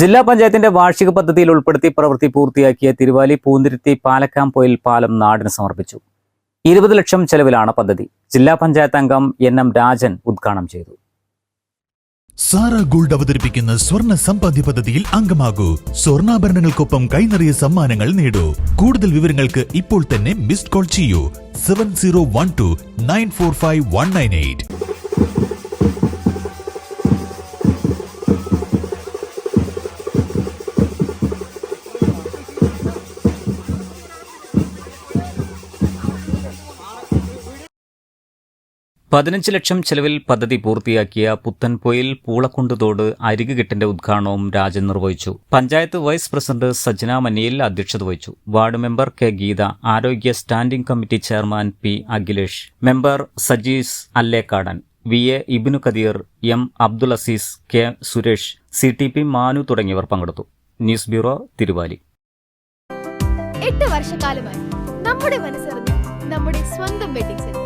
ജില്ലാ പഞ്ചായത്തിന്റെ വാർഷിക പദ്ധതിയിൽ ഉൾപ്പെടുത്തി പ്രവൃത്തി പൂർത്തിയാക്കിയ തിരുവാലി പൂന്തിരുത്തി പാലക്കാംപൊയിൽ പാലം നാടിന് സമർപ്പിച്ചു. ഇരുപത് ലക്ഷം ചെലവിലാണ് പദ്ധതി. ജില്ലാ പഞ്ചായത്ത് അംഗം എൻ എം രാജൻ ഉദ്ഘാടനം ചെയ്തു. സാറ ഗോൾഡ് അവതരിപ്പിക്കുന്ന സ്വർണ സമ്പാദ്യ പദ്ധതിയിൽ അംഗമാകൂ. സ്വർണാഭരണങ്ങൾക്കൊപ്പം കൈനിറിയ സമ്മാനങ്ങൾ നേടൂ. കൂടുതൽ വിവരങ്ങൾക്ക് ഇപ്പോൾ തന്നെ മിസ്ഡ് കോൾ ചെയ്യൂ. Seven zero one two nine four five one nine eight. പതിനഞ്ച് ലക്ഷം ചെലവിൽ പദ്ധതി പൂർത്തിയാക്കിയ പുത്തൻപൊയിൽ പൂളക്കുണ്ടുതോട് അരികുകെട്ടിന്റെ ഉദ്ഘാടനവും രാജൻ നിർവഹിച്ചു. പഞ്ചായത്ത് വൈസ് പ്രസിഡന്റ് സജ്ന മനിയിൽ അധ്യക്ഷത വഹിച്ചു. വാർഡ് മെമ്പർ കെ ഗീത ആരോഗ്യ standing committee chairman P Akhilesh member Sajees Allekkadan V A Ibinu Kadeer M Abdul Azeez K Suresh C T P Manu തുടങ്ങിയവർ പങ്കെടുത്തു. News bureau Thiruvali. വർഷക്കാലമായി നമ്മുടെ നമ്മുടെ സ്വന്തം വെഡിങ്